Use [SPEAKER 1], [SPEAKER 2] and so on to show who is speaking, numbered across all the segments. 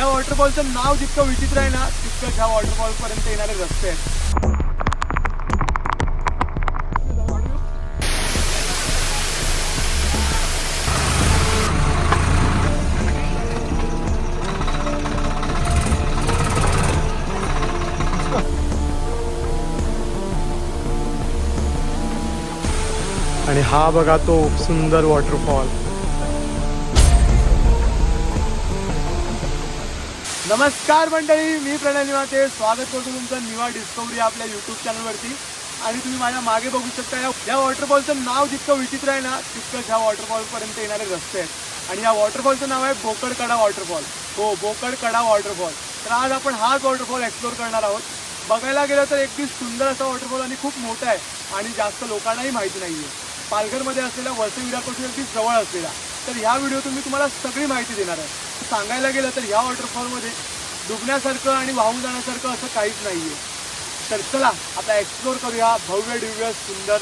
[SPEAKER 1] या वॉटरफॉलचं नाव जितकं विचित्र आहे ना तितकं ह्या वॉटरफॉल पर्यंत येणारे रस्ते आहेत. आणि हा बघा तो सुंदर वॉटरफॉल नमस्कार मंडळी मी प्रणाली माते स्वागत करतो तुमचं निवा डिस्कवरी आपल्या युट्यूब चॅनलवरती आणि तुम्ही माझ्या मागे बघू शकता या- वॉटरफॉलचं नाव जितकं विचित्र आहे ना तितकं ह्या वॉटरफॉलपर्यंत येणारे रस्ते आहेत. आणि या वॉटरफॉलचं नाव आहे बोकडकडा वॉटरफॉल हो बोकडकडा वॉटरफॉल तर आज आपण हाच वॉटरफॉल एक्सप्लोर करणार आहोत. बघायला गेलं तर अगदी सुंदर असा वॉटरफॉल आणि खूप मोठा आहे. आणि जास्त लोकांनाही माहिती नाही आहे पालघरमध्ये असलेल्या वसईविरापासून अगदी जवळ असलेला. तर ह्या व्हिडिओतून मी तुम्हाला सगळी माहिती देणार आहे. सांगायला गेलं तर ह्या वॉटरफॉलमध्ये डुबण्यासारखं आणि वाहून जाण्यासारखं असं काहीच नाही आहे तर चला आता एक्सप्लोर करूया भव्य दिव्य सुंदर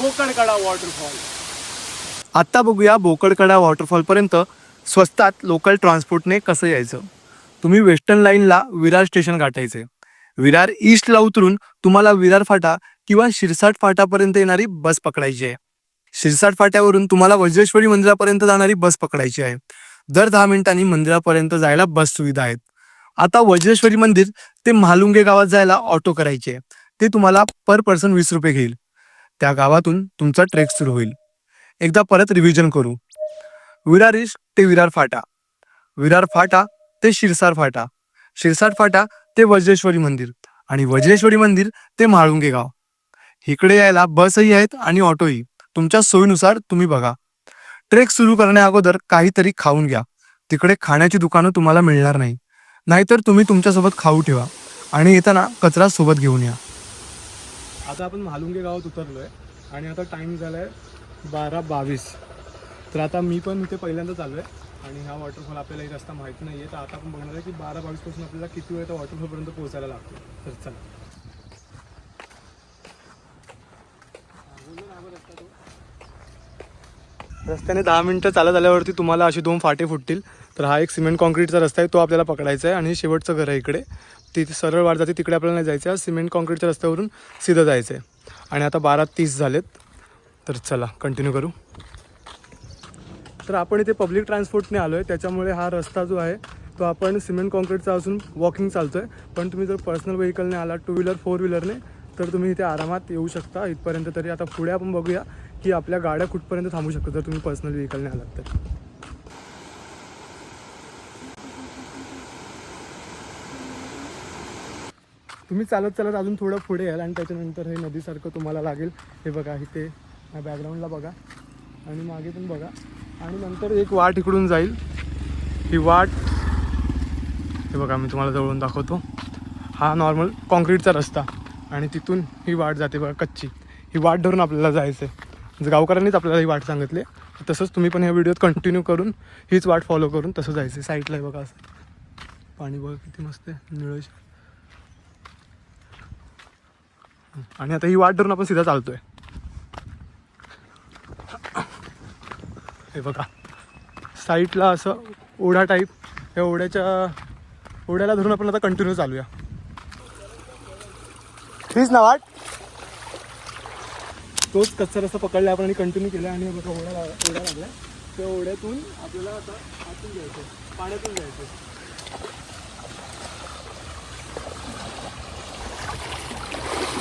[SPEAKER 1] बोकडकडा वॉटरफॉल आत्ता बघूया बोकडकडा वॉटरफॉलपर्यंत स्वस्तात लोकल ट्रान्सपोर्टने कसं यायचं. तुम्ही वेस्टर्न लाईनला विरार स्टेशन गाठायचे. विरार ईस्टला उतरून तुम्हाला विरार फाटा किंवा शिरसाट फाटापर्यंत येणारी बस पकडायची आहे. शिरसाट फाट्यावरून तुम्हाला वज्रेश्वरी मंदिरापर्यंत जाणारी बस पकडायची आहे. दर दहा मिनिटांनी मंदिरापर्यंत जायला बस सुविधा आहेत. आता वज्रेश्वरी मंदिर ते म्हालुंगे गावात जायला ऑटो करायचे. आहे ते तुम्हाला पर पर्सन वीस रुपये घेईल. त्या गावातून तुमचा ट्रेक सुरू होईल. एकदा परत रिव्हिजन करू. विरार ते विरार फाटा. विरार फाटा ते शिरसार फाटा. शिरसाट फाटा ते वज्रेश्वरी मंदिर आणि वज्रेश्वरी मंदिर ते म्हाळुंगे गाव. इकडे यायला बसही आहेत आणि ऑटोही. तुमच्या सोयीनुसार तुम्ही बघा. ट्रेक सुरू करण्या अगोदर काहीतरी खाऊन घ्या. तिकडे खाण्याची दुकानं तुम्हाला मिळणार नाही. नाहीतर तुम्ही तुमच्यासोबत खाऊ ठेवा. आणि येताना कचरा सोबत घेऊन या. आता आपण म्हालुंगे गावात उतरलोय. आणि आता टाइम झालाय बारा बावीस. तर आता मी पण इथे पहिल्यांदाच आलो आहे आणि हा वॉटरफॉल आपल्याला एक रस्ता माहीत नाही आहे तर आता आपण बघणार आहे की बारा बावीसपासून आपल्याला किती वेळ त्या वॉटरफॉलपर्यंत पोहोचायला लागतो. तर चला. रस्त्याने दहा मिनटं चालत आल्यावरती तुम्हाला असे दोन फाटे फुटतील. तर हा एक सिमेंट कॉन्क्रीटचा रस्ता आहे तो आपल्याला पकडायचा आहे आणि शेवटचं घर आहे इकडे. तिथे सरळ वाट जाते तिकडे आपल्याला नाही जायचं आहे. सिमेंट कॉन्क्रीटच्या रस्त्यावरून सिधं जायचं आहे आणि आता बारा तीस झालेत. तर चला कंटिन्यू करू. तर आपण इथे पब्लिक ट्रान्सपोर्टने आलो आहे त्याच्यामुळे हा रस्ता जो आहे तो आपण सिमेंट कॉन्क्रीटचा असून वॉकिंग चालतो आहे पण तुम्ही जर पर्सनल व्हेकलने आलात टू व्हीलर फोर व्हीलरने तर तुम्ही इथे आरामात येऊ शकता. इथपर्यंत तरी आता पुढे आपण बघूया. की आपल्या गाड्या कुठपर्यंत थांबू शकतो जर तुम्ही पर्सनल व्हेकलने आलात तर. तुम्ही चालत चालत अजून थोडं पुढे याल आणि त्याच्यानंतर हे नदीसारखं तुम्हाला लागेल. हे बघा इथे बॅकग्राऊंडला बघा. आणि मागे पण बघा. आणि नंतर एक वाट इकडून जाईल. ही वाट हे बघा मी तुम्हाला जवळून दाखवतो. हा नॉर्मल कॉन्क्रीटचा रस्ता. आणि तिथून ही वाट जाते बघा कच्ची. ही वाट धरून आपल्याला जायचं आहे गावकऱ्यांनीच आपल्याला ही वाट सांगितली तसंच तुम्ही पण ह्या व्हिडिओत कंटिन्यू करून हीच वाट फॉलो करून तसं जायचं आहे. साईडला आहे बघा असं. पाणी बघा किती मस्त आहे. निळश आणि आता ही वाट धरून आपण सीधा चालतोय. हे बघा. साईडला असं ओढा टाईप या ओढ्याच्या ओढ्याला धरून आपण आता कंटिन्यू चालूया. हीच ना वाट. तोच कच्चा रस्ता पकडला आपण आणि कंटिन्यू केला आणि बघा ओढा लाग- ओढा लागला. त्या ओढ्यातून आपल्याला आता आतून जायचं पाण्यातून जायचं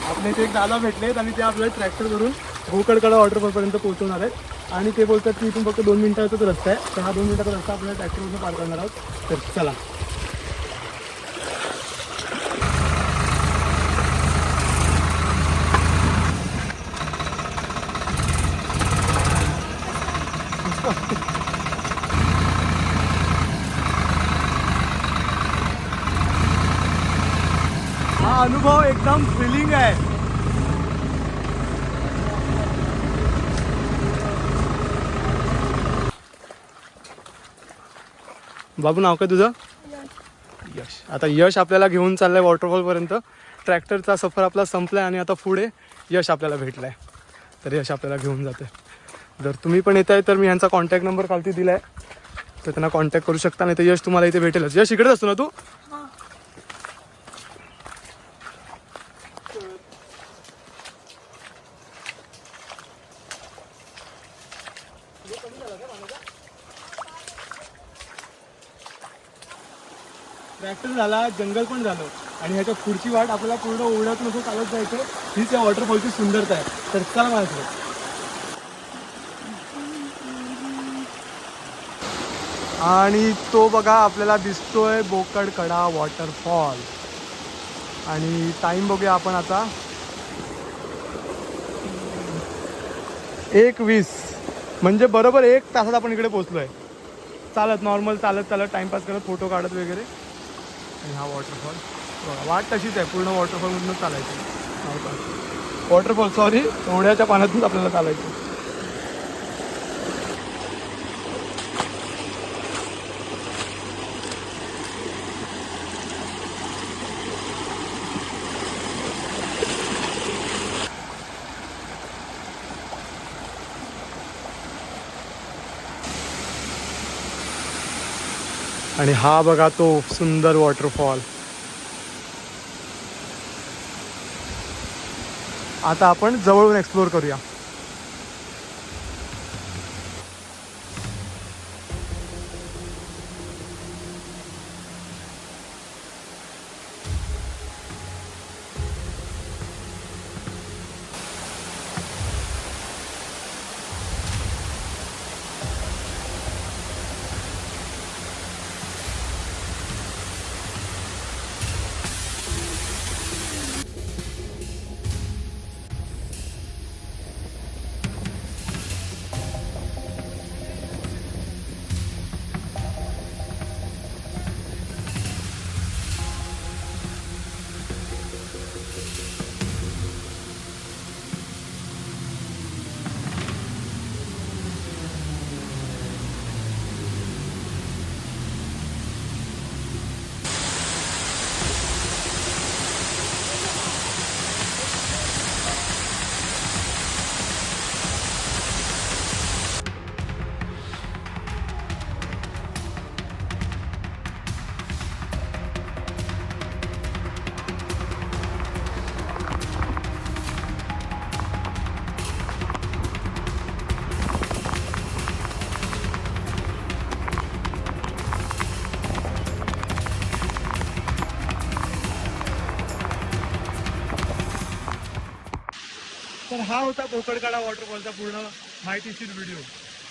[SPEAKER 1] आपल्या इथे एक दादा भेटलेत आणि ते आपल्याला ट्रॅक्टर करून भोकडकडा वॉटरफॉलपर्यंत पोहोचवणार आहेत. आणि ते बोलतात की इथून फक्त दोन मिनिटाचाच रस्ता आहे. तर हा दोन मिनिटाचा रस्ता आपल्याला ट्रॅक्टरवरून पार करणार आहोत. तर चला. हा अनुभव एकदम थ्रिलिंग आहे. बाबू नाव काय तुझं? यश. आता यश आपल्याला घेऊन चाललाय वॉटरफॉलपर्यंत ट्रॅक्टरचा सफर आपला संपलाय आणि आता पुढे यश आपल्याला भेटलाय. तर यश आपल्याला घेऊन जाते जर तुम्ही पण येत आहे तर मी यांचा कॉन्टॅक्ट नंबर खालती दिलाय. तर त्यांना कॉन्टॅक्ट करू शकता नाही तर यश तुम्हाला इथे भेटेलच. यश इकडेच असतो ना तू? ट्रॅक्टर झाला जंगल पण झालं. आणि ह्याच्या पुढची वाट आपल्याला पूर्ण ओढ्यातून असं चालत जायचं. हीच या वॉटरफॉलची सुंदरता आहे. तर चला माझ्या आणि तो बघा आपल्याला दिसतोय बोकड कडा वॉटरफॉल. आणि टाइम बघूया आपण आता. एक वीस म्हणजे बरोबर एक तासात आपण इकडे पोहोचलोय. चालत नॉर्मल चालत चालत टाइमपास करत फोटो काढत वगैरे. आणि हा वॉटरफॉल वाट तशीच आहे पूर्ण वॉटरफॉलमधूनच चालायचं. वॉटरफॉल सॉरी ओढ्याच्या पाण्यातूनच आपल्याला चालायचं. आणि हा बघा तो सुंदर वॉटरफॉल. आता आपण जवळून एक्सप्लोर करूया. तर हा होता कोकडकाडा वॉटरफॉलचा पूर्ण माहितीशीर व्हिडिओ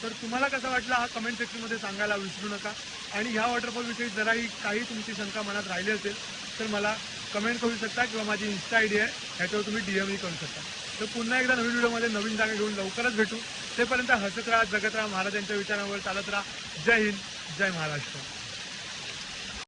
[SPEAKER 1] तर तुम्हाला कसा वाटला हा कमेंट सेक्शनमध्ये सांगायला विसरू नका. आणि ह्या वॉटरफॉलविषयी जराही काही तुमची शंका मनात राहिली असेल तर मला कमेंट करू शकता किंवा माझी इन्स्टा आय डी आहे ह्याच्यावर तुम्ही डी एमही करू शकता. तर पुन्हा एकदा नवीन व्हिडिओमध्ये नवीन जागा घेऊन लवकरच भेटू. तेपर्यंत हसत राहा जगत राहा महाराजांच्या विचारांवर चालत राहा. जय हिंद जय महाराष्ट्र.